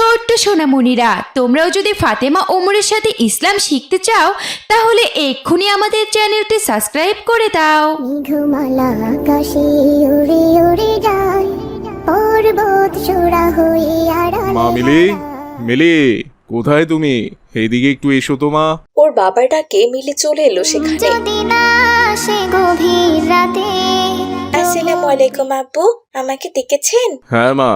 ছোট্ট সোনামণিরা তোমরাও যদি ফাতেমা ওমরের সাথে ইসলাম শিখতে চাও তাহলে এক্ষুনি আমাদের চ্যানেলটি সাবস্ক্রাইব করে দাও। মেঘমালা আকাশে উড়ে উড়ে যায় পর্বত চূড়া হয়ে আড়ালে মা মিলি মিলি কোথায় তুমি? এইদিকে একটু এসো তো মা। ওর বাবার ডাকে মিলি চলে এলো সেখানে। যদি না আসে গভীর রাতে আসসালামু আলাইকুম আব্বু আমাকে ডেকেছেন? হ্যাঁ মা।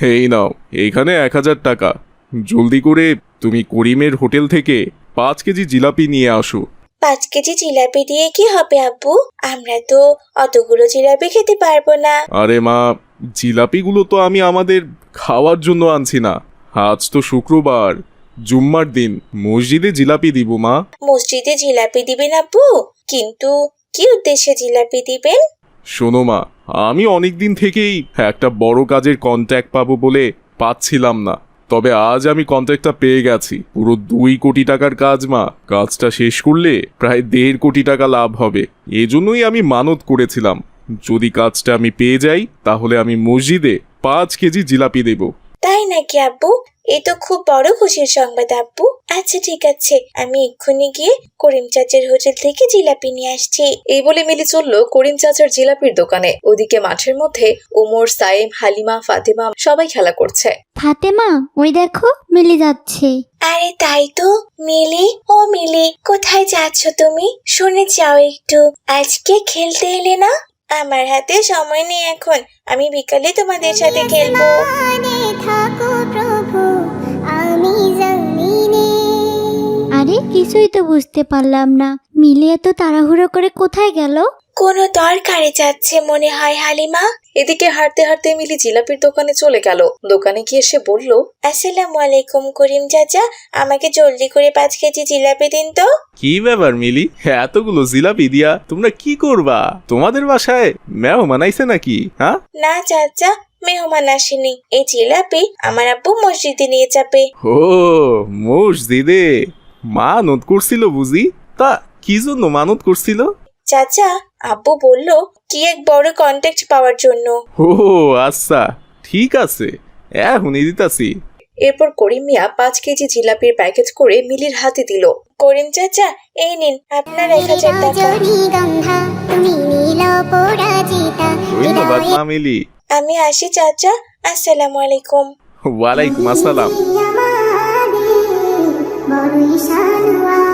এই নাও এইখানে এক হাজার টাকা। জলদি করে তুমি করিমের হোটেল থেকে পাঁচ কেজি জিলাপি নিয়ে আসো। পাঁচ কেজি জিলাপি দিয়ে কি হবে আব্বু? আমরা তো অতগুলো জিলাপি খেতে পারব না। আরে মা জিলাপিগুলো তো আমি আমাদের খাওয়ার জন্য আনছি না। আজ তো শুক্রবার জুম্মার দিন মসজিদে জিলাপি দিব মা। মসজিদে জিলাপি দিবেন আব্বু? কিন্তু কি উদ্দেশ্যে জিলাপি দিবেন? শোনো মা আমি অনেক দিন থেকেই একটা বড় কাজের কন্ট্যাক্ট পাবো বলে পাচ্ছিলাম না। তবে আজ আমি কন্ট্যাক্টটা পেয়ে গেছি। পুরো দুই কোটি টাকার কাজ, মা। কাজটা শেষ করলে প্রায় দেড় কোটি টাকা লাভ হবে। এজন্যই আমি মানত করেছিলাম। যদি কাজটা আমি পেয়ে যাই, তাহলে আমি মসজিদে পাঁচ কেজি জিলাপি দেব। তাই নাকি আব্বু? এ তো খুব বড় খুশির সংবাদ আব্বু। আচ্ছা ঠিক আছে। আমি এক্ষুনি গিয়ে করিম চাচার হোটেল থেকে জিলাপি নিয়ে আসছি। এই বলে মিলি চলল করিম চাচার জিলাপির দোকানে। ওদিকে মাঠের মধ্যে ওমর সাইম হালিমা ফাতেমা সবাই খেলা করছে। ফাতেমা ওই দেখো মিলি যাচ্ছে। আরে তাই তো। মিলি? ও মিলি কোথায় যাচ্ছ তুমি? শুনে যাও একটু। আজকে খেলতে এলে না? আমার হাতে সময় নেই এখন। আমি বিকালে তোমাদের সাথে খেলব। আরে কিছুই তো বুঝতে পারলাম না। মিলি এত তাড়াহুড়ো করে কোথায় গেল? কোনো দরকারে যাচ্ছে মনে হয় হালিমা। এদিকে হাঁটতে হাঁটতে মিলি জিলাপির দোকানে চলে গেল। দোকানে গিয়ে সে বলল আসসালামু আলাইকুম করিম চাচা আমাকে জলদি করে পাঁচ কেজি জিলাপি দিন তো? কি ব্যাপার মিলি? এতগুলো জিলাপি দিয়া তোমরা কি করবা? তোমাদের বাসায় ম্যাও মানাইছে নাকি হ্যাঁ? না চাচা মেহমান আসেনি। এই জিলাপি আমার আব্বু মসজিদে নিয়ে যাবে। ও মসজিদে? মানত করছিল বুঝি? তা কি জন্য মানত করছিল? চাচা আব্বু বলল কি এক বড় কন্ট্যাক্ট পাওয়ার জন্য। ও আচ্ছা ঠিক আছে এখনই দিতাছি। এরপর করিম মিয়া পাঁচ কেজি জিলাপির প্যাকেজ করে মিলির হাতে দিল। করিম চাচা এই নিন আপনার এক হাজার টাকা। ধন্যবাদ মা মিলি। আমি আসি চাচা। আসসালামু আলাইকুম। ওয়ালাইকুম আসসালাম।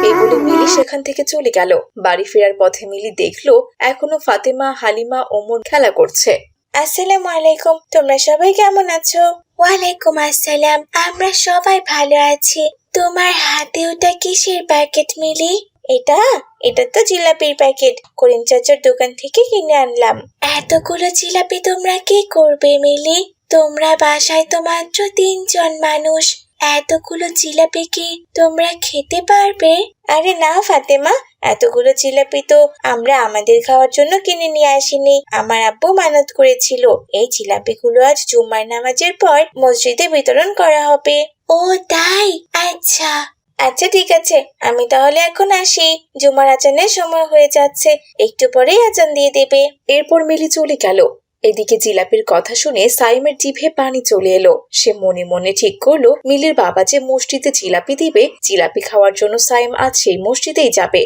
এই বলে মিলি সেখান থেকে চলে গেল। বাড়ি ফেরার পথে মিলি দেখল এখনও ফাতেমা হালিমা ওমর খেলা করছে। আসসালামু আলাইকুম। তোমরা সবাই কেমন আছো? ওয়ালাইকুম আসসালাম। আমরা সবাই ভালো আছি। তোমার হাতে ওটা কিসের প্যাকেট মিলি? এটা? এটা তো জিলাপির প্যাকেট। করিম চাচার দোকান থেকে কিনে আনলাম। এতগুলো জিলাপি তোমরা কি করবে, মিলি? তোমরা বাসায় তো মাত্র তিনজন মানুষ। এতগুলো জিলাপি কি তোমরা খেতে পারবে? আরে না, ফাতেমা। এতগুলো জিলাপি তো আমরা আমাদের খাওয়ার জন্য কিনে নিয়ে আসিনি। আমার আব্বু মানত করেছিল। এই জিলাপিগুলো আজ জুম্মার নামাজের পর মসজিদে বিতরণ করা হবে। ও, তাই? আচ্ছা। আচ্ছা ঠিক আছে। আমি তাহলে এখন আসি। জুমার আচানের সময় হয়ে যাচ্ছে। একটু পরেই আচান দিয়ে দেবে। এরপর মিলি চলে গেল। এদিকে জিলাপির কথা শুনে সাইমের জিভে পানি চলে এলো। সে মনে মনে ঠিক করল মিলির বাবা যে মসজিদে জিলাপি দিবে জিলাপি খাওয়ার জন্য সাইম আজ সেই মসজিদেই যাবে।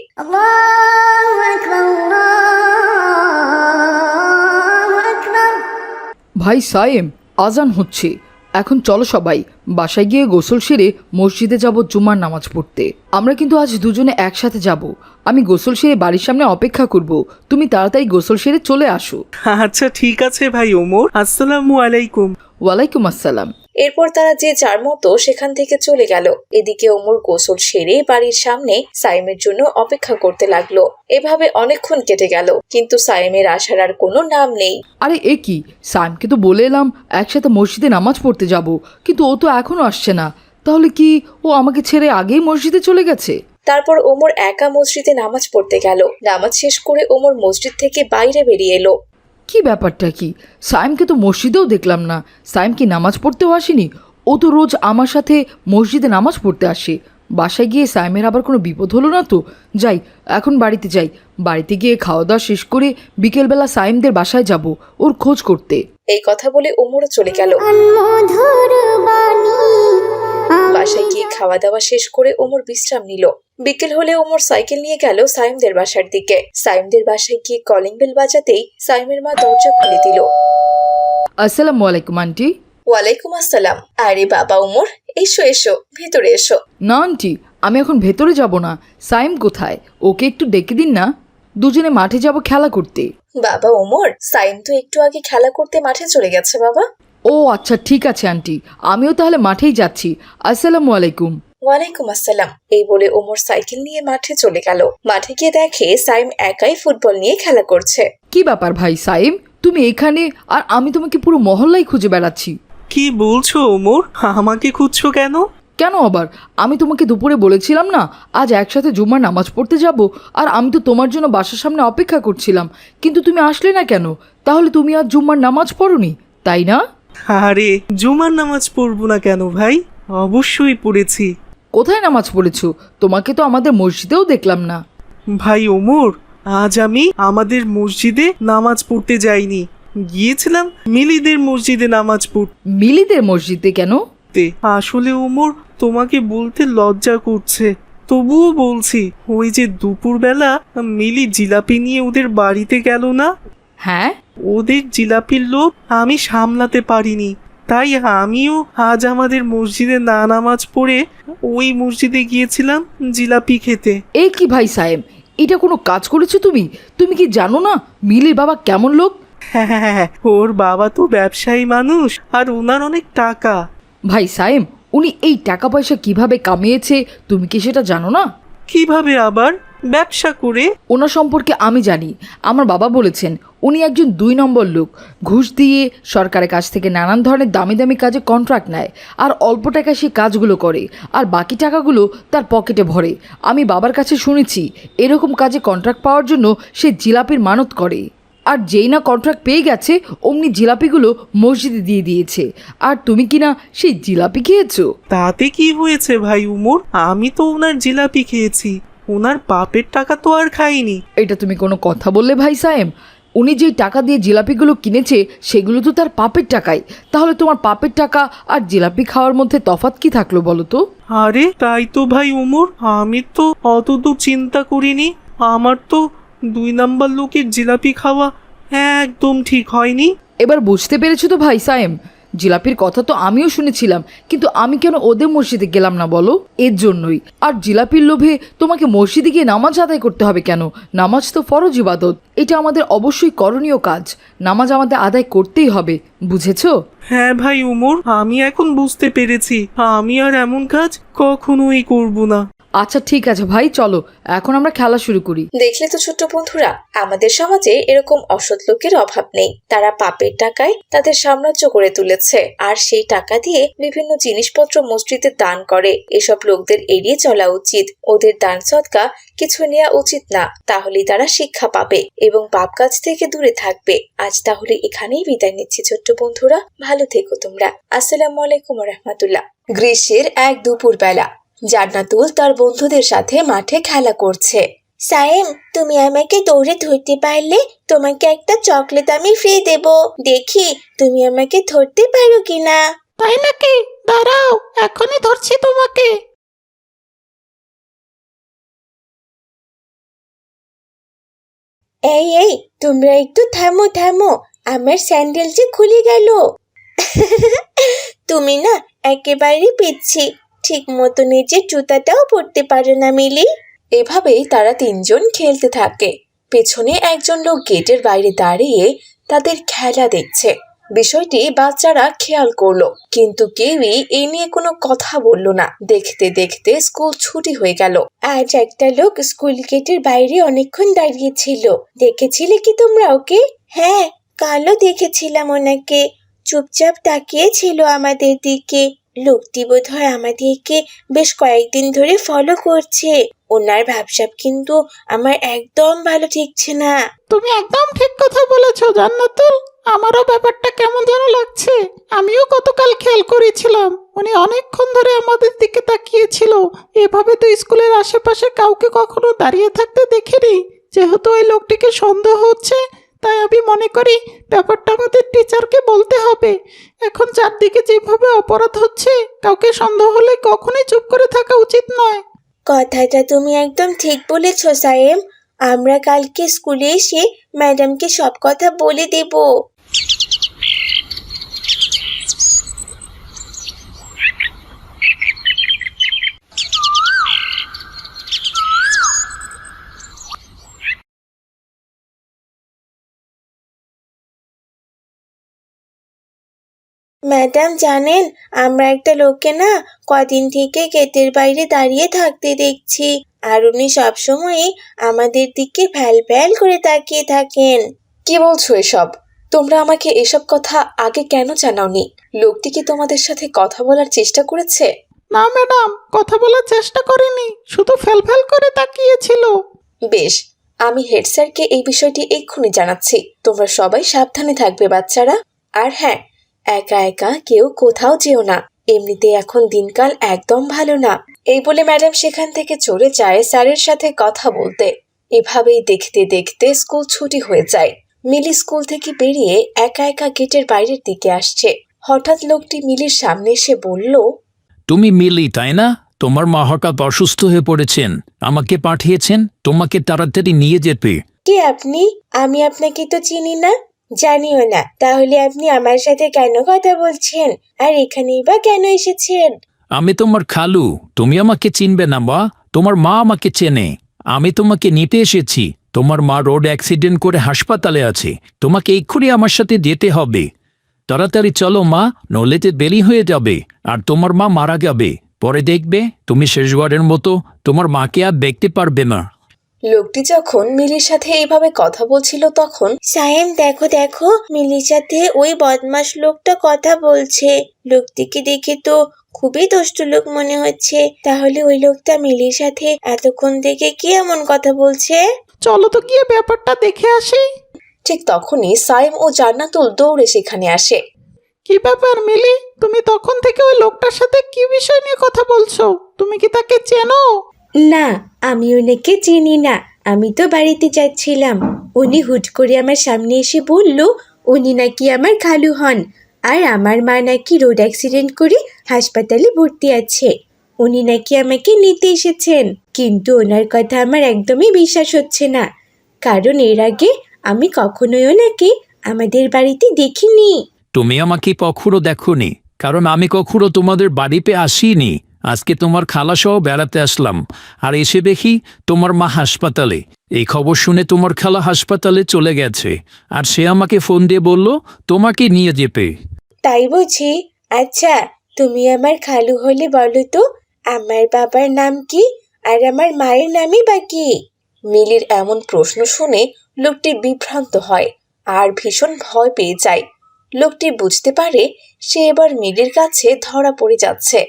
ভাই সায়েম আজান হচ্ছে। এখন চলো সবাই বাসায় গিয়ে গোসল সেরে মসজিদে যাব জুমার নামাজ পড়তে। আমরা কিন্তু আজ দুজনে একসাথে যাব। আমি গোসল সেরে বাড়ির সামনে অপেক্ষা করব। তুমি তাড়াতাড়ি গোসল সেরে চলে আসো। আচ্ছা ঠিক আছে ভাই ওমর। আসসালামু আলাইকুম। ওয়ালাইকুম আসসালাম। এরপর তারা যে যার মতো সেখান থেকে চলে গেল। এদিকে ওমর গোসল সেরে বাড়ির সামনে সাইমের জন্য অপেক্ষা করতে লাগল। এভাবে অনেকক্ষণ কেটে গেল কিন্তু সাইমের আসার আর কোনো নাম নেই। আরে এ কি? সায়েমকে তো বলে এলাম একসাথে মসজিদে নামাজ পড়তে যাব কিন্তু ও তো এখনও আসছে না। তাহলে কি ও আমাকে ছেড়ে আগেই মসজিদে চলে গেছে? তারপর ওমর একা মসজিদে নামাজ পড়তে গেল। নামাজ শেষ করে ওমর মসজিদ থেকে বাইরে বেরিয়ে এলো। কি ব্যাপারটা কি? সায়েমকে তো মসজিদেও দেখলাম না। সায়েম কি নামাজ পড়তেও আসেনি? ও তো রোজ আমার সাথে মসজিদে নামাজ পড়তে আসে। বাসায় গিয়ে সায়েমের আবার কোনো বিপদ হলো না তো? যাই এখন বাড়িতে যাই। বাড়িতে গিয়ে খাওয়া দাওয়া শেষ করে বিকেলবেলা সায়েমদের বাসায় যাব ওর খোঁজ করতে। এই কথা বলে ওমরও চলে গেল। মধুর বাণী খাওয়া দাওয়া শেষ করে ওমর বিশ্রাম নিল। বিকেল হলে ওমর সাইকেল নিয়ে গেল সাইমদের বাসার দিকে। সাইমদের বাসায় গিয়ে কলিং বেল বাজাতেই সাইমের মা দরজা খুলে দিল। আসসালামু আলাইকুম আন্টি। ওয়ালাইকুম আসসালাম। আরে বাবা ওমর এসো এসো ভেতরে এসো। না আন্টি আমি এখন ভেতরে যাব না। সাইম কোথায়? ওকে একটু ডেকে দিন না। দুজনে মাঠে যাব খেলা করতে। বাবা ওমর সাইম তো একটু আগে খেলা করতে মাঠে চলে গেছে বাবা। ও আচ্ছা ঠিক আছে আন্টি। আমিও তাহলে মাঠেই যাচ্ছি। আসসালামু আলাইকুম। ওয়ালাইকুম আসসালাম। এই বলে ওমর সাইকেল নিয়ে মাঠে চলে গেল। মাঠে গিয়ে দেখে সাইম একাই ফুটবল নিয়ে খেলা করছে। কি ব্যাপার ভাই সাইম? তুমি এখানে? আর আমি তোমাকে পুরো মহল্লাই খুঁজে বেড়াচ্ছি। কি বলছো ওমর? আমাকে খুঁজছো কেন? কেন আবার? আমি তোমাকে দুপুরে বলেছিলাম না আজ একসাথে জুম্মার নামাজ পড়তে যাব আর আমি তো তোমার জন্য বাসার সামনে অপেক্ষা করছিলাম। কিন্তু তুমি আসলে না কেন? তাহলে তুমি আজ জুম্মার নামাজ পড়নি তাই না? আরে জুমার নামাজ পড়ব না কেন ভাই? অবশ্যই পড়েছি। কোথায় নামাজ পড়েছো? তোমাকে তো আমাদের মসজিদেও দেখলাম না। ভাই ওমর আজ আমি আমাদের মসজিদে নামাজ পড়তে যাইনি। গিয়েছিলাম মিলিদের মসজিদে নামাজ পড়তে। মিলিদের মসজিদে কেন? আসলে ওমর তোমাকে বলতে লজ্জা করছে। তবুও বলছি ওই যে দুপুরবেলা মিলি জিলাপি নিয়ে ওদের বাড়িতে গেল না? হ্যাঁ? ওদের জিলাপির লোভ আমি সামলাতে পারিনি। তাই আমিও আজ আমাদের মসজিদে না নামাজ পড়ে ওই মসজিদে গিয়েছিলাম জিলাপি খেতে। এ কি ভাই সাহেব এটা কোনো কাজ করেছ তুমি? তুমি কি জানো না মিলির বাবা কেমন লোক? হ্যাঁ হ্যাঁ হ্যাঁ ওর বাবা তো ব্যবসায়ী মানুষ আর ওনার অনেক টাকা। ভাই সাহেব উনি এই টাকা পয়সা কীভাবে কামিয়েছে তুমি কি সেটা জানো না? কীভাবে আবার? ব্যবসা করে। ওনার সম্পর্কে আমি জানি। আমার বাবা বলেছেন উনি একজন দুই নম্বর লোক। ঘুষ দিয়ে সরকারের কাছ থেকে নানান ধরনের দামি দামি কাজে কন্ট্রাক্ট নেয়। আর অল্প টাকায় সে কাজগুলো করে। আর বাকি টাকাগুলো তার পকেটে ভরে। আমি বাবার কাছে শুনেছি এরকম কাজে কন্ট্রাক্ট পাওয়ার জন্য সে জিলাপির মানত করে। আর যেই না কন্ট্রাক্ট পেয়ে গেছে অমনি জিলাপিগুলো মসজিদে দিয়ে দিয়েছে। আর তুমি কি না সেই জিলাপি খেয়েছো? তাতে কি হয়েছে ভাই উমর? আমি তো ওনার জিলাপি খেয়েছি। ওনার পাপের টাকা তো আর খাইনি। এটা তুমি কোনো কথা বললে ভাই সাহেব? উনি যেই টাকা দিয়ে জিলাপিগুলো কিনেছে সেগুলো তো তার পাপের টাকাই। তাহলে তোমার পাপের টাকা আর জিলাপি খাওয়ার মধ্যে তফাৎ কি থাকল বলো তো? আরে তাই তো ভাই উমর আমি তো অত তো চিন্তা করিনি। আমার তো দুই নাম্বার লোকের জিলাপি খাওয়া একদম ঠিক হয়নি। এবার বুঝতে পেরেছ তো ভাই সাহেব? জিলাপির কথা তো আমিও শুনেছিলাম, কিন্তু আমি কেন ওদের মসজিদে গেলাম না বলো? এর জন্যই। আর জিলাপির লোভে তোমাকে মসজিদে গিয়ে নামাজ আদায় করতে হবে কেন? নামাজ তো ফরজ ইবাদত, এটা আমাদের অবশ্যই করণীয় কাজ। নামাজ আমাদের আদায় করতেই হবে, বুঝেছ? হ্যাঁ ভাই উমর, আমি এখন বুঝতে পেরেছি। আমি আর এমন কাজ কখনোই করব না। আচ্ছা ঠিক আছে ভাই, চলো, এখন আমরা খেলা শুরু করি। দেখলে তো ছোট্ট বন্ধুরা, আমাদের সমাজে এরকম অসৎ লোকের অভাব নেই। তারা পাপের টাকায় তাদের সাম্রাজ্য করে তুলেছে আর সেই টাকা দিয়ে বিভিন্ন জিনিসপত্র মসজিদে দান করে। এসব লোকদের এড়িয়ে চলা উচিত। ওদের দান সৎকা কিছু নেওয়া উচিত না, তাহলেই তারা শিক্ষা পাবে এবং পাপ কাজ থেকে দূরে থাকবে। আজ তাহলে এখানেই বিদায় নিচ্ছি ছোট্ট বন্ধুরা। ভালো থেকো তোমরা। আসসালামু আলাইকুম রহমতুল্লাহ। গ্রীষ্মের এক দুপুর বেলা জান্নাতুল তার বন্ধুদের সাথে মাঠে খেলা করছে। সায়েম তুমি আমাকে দৌড়ে ধরতে পারলে তোমাকে একটা চকলেট আমি ফ্রি দেব। দেখি তুমি আমাকে ধরতে পারো কিনা? তাই নাকি? দাঁড়াও এখনই ধরছি তোমাকে। এই এই তোমরা একটু থামো থামো আমার স্যান্ডেল যে খুলে গেল। তুমি না একেবারে পিচ্ছি। ঠিক মতো নিজের জুতাটাও পরতে পারে না মিলি। এভাবেই তারা তিনজন খেলতে থাকে। পেছনে একজন লোক গেটের বাইরে দাঁড়িয়ে তাদের খেলা দেখছে। বিষয়টি বাচ্চারা খেয়াল করল, কিন্তু কেউই এই নিয়ে কোনো কথা বলল না। দেখতে দেখতে স্কুল ছুটি হয়ে গেল। আজ একটা লোক স্কুল গেটের বাইরে অনেকক্ষণ দাঁড়িয়েছিল দেখেছিলে কি তোমরা ওকে? হ্যাঁ কালও দেখেছিলাম ওনাকে। চুপচাপ তাকিয়েছিল আমাদের দিকে। লোকটি বোধ হয় আমাদেরকে বেশ কয়েকদিন ধরে ফলো করছে। ওনার ভাবসাব কিন্তু আমার একদম ভালো ঠেকছে না। তুমি একদম ঠিক কথা বলেছ, জান্নাতুল। আমারও ব্যাপারটা কেমন যেন লাগছে। আমিও গতকাল খেয়াল করেছিলাম, উনি অনেকক্ষণ ধরে আমাদের দিকে তাকিয়েছিল। এভাবে তো স্কুলের আশেপাশে কাউকে কখনো দাঁড়িয়ে থাকতে দেখিনি। যেহেতু ওই লোকটিকে সন্দেহ হচ্ছে তাই আমি মনে করি ব্যাপারটা আমাদের টিচারকে বলতে হবে। এখন চারদিকে যেভাবে অপরাধ হচ্ছে, কাউকে সন্দেহ হলে কখনোই চুপ করে থাকা উচিত নয়। কথাটা তুমি একদম ঠিক বলেছ, সায়েম। আমরা কালকে স্কুলে এসে ম্যাডামকে সব কথা বলে দেব। ম্যাডাম জানেন আমরা একটা লোককে না কদিন থেকে গেটের বাইরে দাঁড়িয়ে থাকতে দেখছি। আর উনি সবসময়ই আমাদের দিকে ফ্যাল ফ্যাল করে তাকিয়ে থাকেন। কি বলছো এসব? তোমরা আমাকে এসব কথা আগে কেন জানাওনি? লোকটি কি তোমাদের সাথে কথা বলার চেষ্টা করেছে? না ম্যাডাম কথা বলার চেষ্টা করিনি শুধু ফেলফেল করে তাকিয়েছিল। বেশ আমি হেড স্যারকে এই বিষয়টি এক্ষুনি জানাচ্ছি। তোমরা সবাই সাবধানে থাকবে বাচ্চারা। আর হ্যাঁ একা একা কেউ কোথাও যেও না। এমনিতে এখন দিনকাল একদম ভালো না। এই বলে ম্যাডাম সেখান থেকে চলে যায় স্যারের সাথে কথা বলতে। এভাবেই দেখতে দেখতে স্কুল ছুটি হয়ে যায়। মিলি স্কুল থেকে বেরিয়ে একা একা গেটের বাইরের দিকে আসছে। হঠাৎ লোকটি মিলির সামনে এসে বলল তুমি মিলি তাই না? তোমার মা হঠাৎ অসুস্থ হয়ে পড়েছেন। আমাকে পাঠিয়েছেন। তোমাকে তাড়াতাড়ি নিয়ে যেতে। কে আপনি? আমি আপনাকে তো চিনি না। জানিও না, তাহলে আপনি আমার সাথে কেন কথা বলছেন? আর এখানেই বা কেন এসেছেন? আমি তোমার খালু, তুমি আমাকে চিনবে না বা তোমার মা আমাকে চেনে। আমি তোমাকে নিতে এসেছি। তোমার মা রোড অ্যাক্সিডেন্ট করে হাসপাতালে আছে। তোমাকে এক্ষুনি আমার সাথে যেতে হবে। তাড়াতাড়ি চলো, মা নলেতে দেরি হয়ে যাবে। আর তোমার মা মারা যাবে। পরে দেখবে, তুমি শেষবারের মতো তোমার মাকে আর দেখতে পারবে না। লোকটি যখন মিলির সাথে এইভাবে কথা বলছিল তখন সায়েম দেখো দেখো মিলির সাথে ওই বদমাস লোকটা কথা বলছে। লোকটিকে দেখে তো খুবই দুষ্ট লোক মনে হচ্ছে। তাহলে ওই লোকটা মিলির সাথে এতক্ষণ থেকে কি এমন কথা বলছে? চলো তো গিয়ে ব্যাপারটা দেখে আসি। ঠিক তখনই সাইম ও জান্নাতুল দৌড়ে সেখানে আসে। কি ব্যাপার মিলি? তুমি তখন থেকে ওই লোকটার সাথে কি বিষয় নিয়ে কথা বলছো? তুমি কি তাকে চেনো? না, আমি ওনাকে চিনি না। আমি তো বাড়িতে যাচ্ছিলাম। উনি হুট করে আমার সামনে এসে বলল, উনি নাকি আমার খালু হন। আর আমার মা নাকি রোড অ্যাক্সিডেন্ট করে হাসপাতালে ভর্তি আছে। উনি নাকি আমাকে নিতে এসেছেন। কিন্তু ওনার কথা আমার একদমই বিশ্বাস হচ্ছে না। কারণ এর আগে আমি কখনোই ওনাকে আমাদের বাড়িতে দেখিনি। তুমি আমাকে কখনো দেখোনি। কারণ আমি কখনো তোমাদের বাড়িতে আসিনি। আজকে তোমার খালাসহ বেড়াতে আসলাম। আর এসে দেখি তোমার মা হাসপাতালে। এই খবর শুনে তোমার খালা হাসপাতালে চলে গেছে। আর সে আমাকে ফোন দিয়ে বলল, তোমাকে নিয়ে যেতে। তাই বুঝি? আচ্ছা তুমি আমার খালু হলে বলো তো, আমার বাবার নাম কি? আর আমার মায়ের নামই বা কি? মিলির এমন প্রশ্ন শুনে লোকটি বিভ্রান্ত হয় আর ভীষণ ভয় পেয়ে যায়। লোকটি বুঝতে পারে সে এবার মিলির কাছে ধরা পড়ে যাচ্ছে।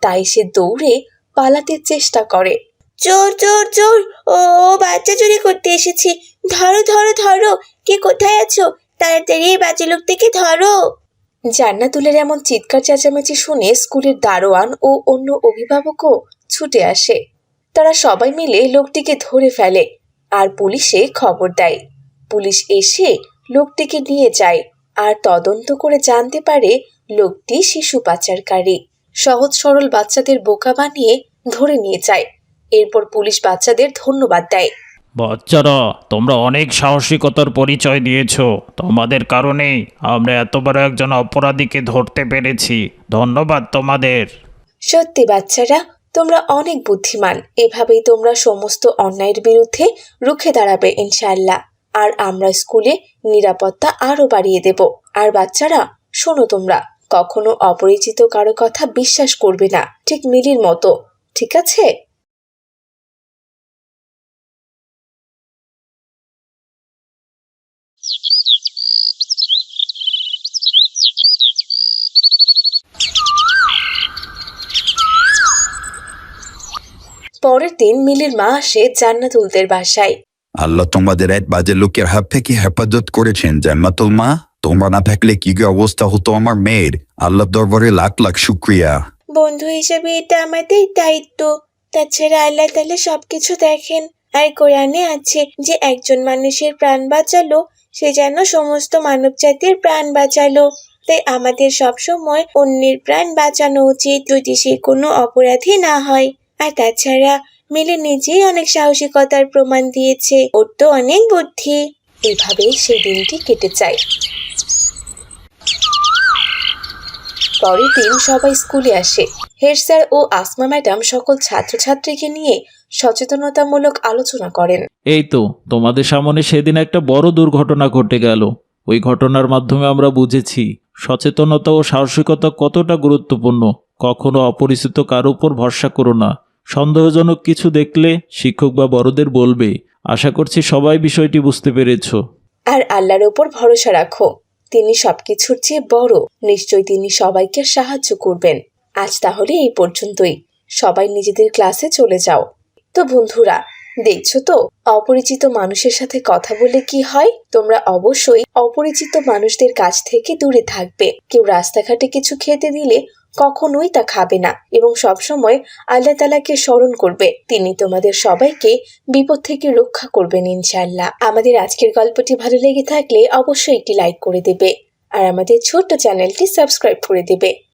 তাই সে দৌড়ে পালাতে চেষ্টা করে। চোর চোর চোর ও বাচ্চা চুরি করতে এসেছি। ধরো ধরো ধরো কে কোথায় আছো? তাড়াতাড়ি এই বাজে লোকটাকে ধরো। জান্নাতুলের এমন চিৎকার চেঁচামেচি শুনে স্কুলের দারোয়ান ও অন্য অভিভাবকও ছুটে আসে। তারা সবাই মিলে লোকটিকে ধরে ফেলে আর পুলিশে খবর দেয়। পুলিশ এসে লোকটিকে নিয়ে যায় আর তদন্ত করে জানতে পারে লোকটি শিশু পাচারকারী। সহজ সরল বাচ্চাদের বোকা বানিয়ে ধরে নিয়ে যায়। এরপর পুলিশ বাচ্চাদের ধন্যবাদ দেয়। বাচ্চারা তোমরা অনেক সাহসিকতার পরিচয় দিয়েছ। তোমাদের কারণেই আমরা এত বড় একজন অপরাধীকে ধরতে পেরেছি। ধন্যবাদ তোমাদের। সত্যি বাচ্চারা তোমরা অনেক বুদ্ধিমান। এভাবেই তোমরা সমস্ত অন্যায়ের বিরুদ্ধে রুখে দাঁড়াবে ইনশাআল্লাহ। আর আমরা স্কুলে নিরাপত্তা আরও বাড়িয়ে দেব। আর বাচ্চারা শোনো তোমরা কখনো অপরিচিত কারও কথা বিশ্বাস করবে না, ঠিক মিলির মতো, ঠিক আছে? পরের দিন মিলির মা আসে জান্নাতুলদের বাসায়। আল্লাহ তোমাদের এক বাজে লোকের হাত থেকে হেফাজত করেছেন জান্নাতুল মা। তোমরা না থাকলে কি কি অবস্থা হতো আমার মেয়ের? আল্লাহ দরবারে লাখ লাখ শুক্রিয়া। বন্ধু হিসেবে এটা আমাদের দায়িত্ব। তাছাড়া আল্লাহ তাহলে সবকিছু দেখেন। আর কোরআনে আছে যে একজন মানুষের প্রাণ বাঁচালো, সে যেন সমস্ত মানব জাতির প্রাণ বাঁচালো। তাই আমাদের সবসময় অন্যের প্রাণ বাঁচানো উচিত যদি সে কোনো অপরাধী না হয়। আর তাছাড়া মিলে নিজেই অনেক সাহসিকতার প্রমাণ দিয়েছে। ওর তো অনেক বুদ্ধি। এইভাবেই সেই দিনটি কেটে যায়। পরের দিন সবাই স্কুলে আসে। হেড স্যার ও আসমা ম্যাডাম সকল ছাত্রছাত্রীকে নিয়ে সচেতনতামূলক আলোচনা করেন। এই তো তোমাদের সামনে সেদিন একটা বড় দুর্ঘটনা ঘটে গেল। ওই ঘটনার মাধ্যমে আমরা বুঝেছি সচেতনতা ও সাহসিকতা কতটা গুরুত্বপূর্ণ। কখনো অপরিচিত কারও উপর ভরসা করো না। সন্দেহজনক কিছু দেখলে শিক্ষক বা বড়দের বলবে। আশা করছি সবাই বিষয়টি বুঝতে পেরেছ। আর আল্লাহর ওপর ভরসা রাখো। তিনি সবকিছুর চেয়ে বড়। নিশ্চয়ই তিনি সবাইকে সাহায্য করবেন। আজ তাহলে এই পর্যন্তই। সবাই নিজেদের ক্লাসে চলে যাও। তো বন্ধুরা, দেখছ তো? অপরিচিত মানুষের সাথে কথা বলে কি হয়? তোমরা অবশ্যই অপরিচিত মানুষদের কাছ থেকে দূরে থাকবে। কেউ রাস্তাঘাটে কিছু খেতে দিলে কখনোই তা খাবে না এবং সবসময় আল্লাহ তালাকে স্মরণ করবে। তিনি তোমাদের সবাইকে বিপদ থেকে রক্ষা করবেন ইনশাল্লাহ আমাদের আজকের গল্পটি ভালো লেগে থাকলে অবশ্যই একটি লাইক করে দেবে। আর আমাদের ছোট্ট চ্যানেলটি সাবস্ক্রাইব করে দেবে।